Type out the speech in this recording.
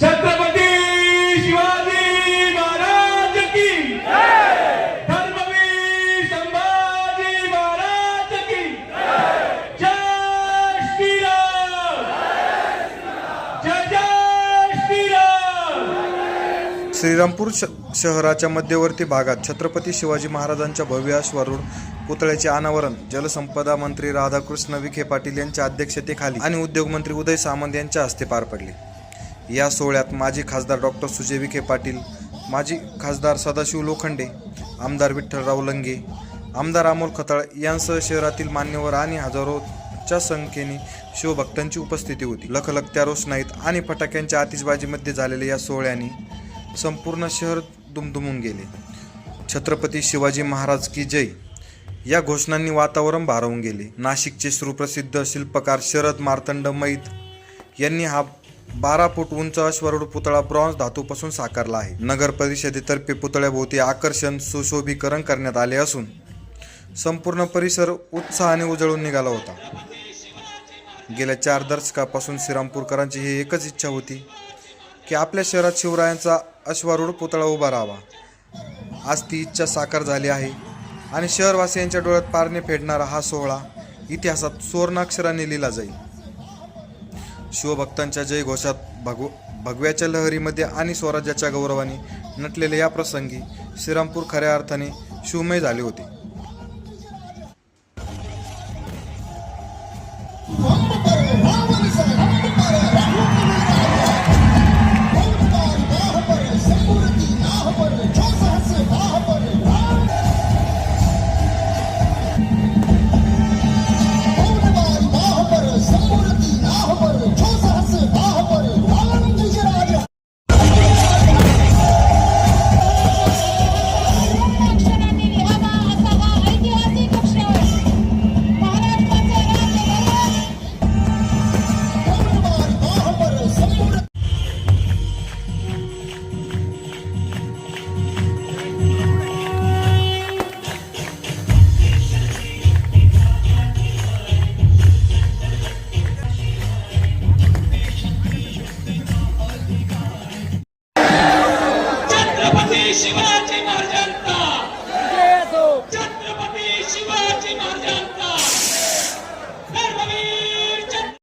छत्रपती शिवाजी महाराज की धर्मवीर संभाजी महाराज की जय! श्रीराम! जय जय श्रीराम! श्रीरामपूर श शहराच्या मध्यवर्ती भागात छत्रपती शिवाजी महाराजांच्या भव्य अश्वारूढ पुतळ्याचे अनावरण जलसंपदा मंत्री राधाकृष्ण विखे पाटील यांच्या अध्यक्षतेखाली आणि उद्योगमंत्री उदय सामंत यांच्या हस्ते पार पडले. या सोहळ्यात माजी खासदार डॉक्टर सुजय विखे पाटील माजी खासदार सदाशिव लोखंडे आमदार विठ्ठलराव लंगे आमदार अमोल खताळ यांसह शहरातील मान्यवर आणि हजारोच्या संख्येने शिवभक्तांची उपस्थिती होती. लखलखत्या रोषणाईत आणि फटाक्यांच्या आतिषबाजीमध्ये झालेल्या या सोहळ्याने संपूर्ण शहर दुमदुमून गेले. छत्रपती शिवाजी महाराज की जय या घोषणांनी वातावरण भारावून गेले. नाशिकचे सुप्रसिद्ध शिल्पकार शरद मार्तंड मैत यांनी हा बारा फूट उंच अश्वारूढ पुतळा ब्रॉन्झ धातूपासून साकारला आहे. नगर परिषदेतर्फे पुतळ्याभोवती आकर्षण सुशोभीकरण करण्यात आले असून संपूर्ण परिसर उत्साहाने उजळून निघाला होता. गेल्या चार दशकापासून श्रीरामपूरकरांची ही एकच इच्छा होती की आपल्या शहरात शिवरायांचा अश्वारूढ पुतळा उभा राहावा. आज ती इच्छा साकार झाली आहे आणि शहरवासियांच्या डोळ्यात पारणे फेडणारा हा सोहळा इतिहासात सुवर्णाक्षराने लिहिला जाईल. शिवभक्तांच्या जयघोषात भगव भगव्याच्या लहरीमध्ये आणि स्वराज्याच्या गौरवाने नटलेल्या या प्रसंगी श्रीरामपूर खऱ्या अर्थाने शिवमय झाले होते. छत्रपती शिवाजी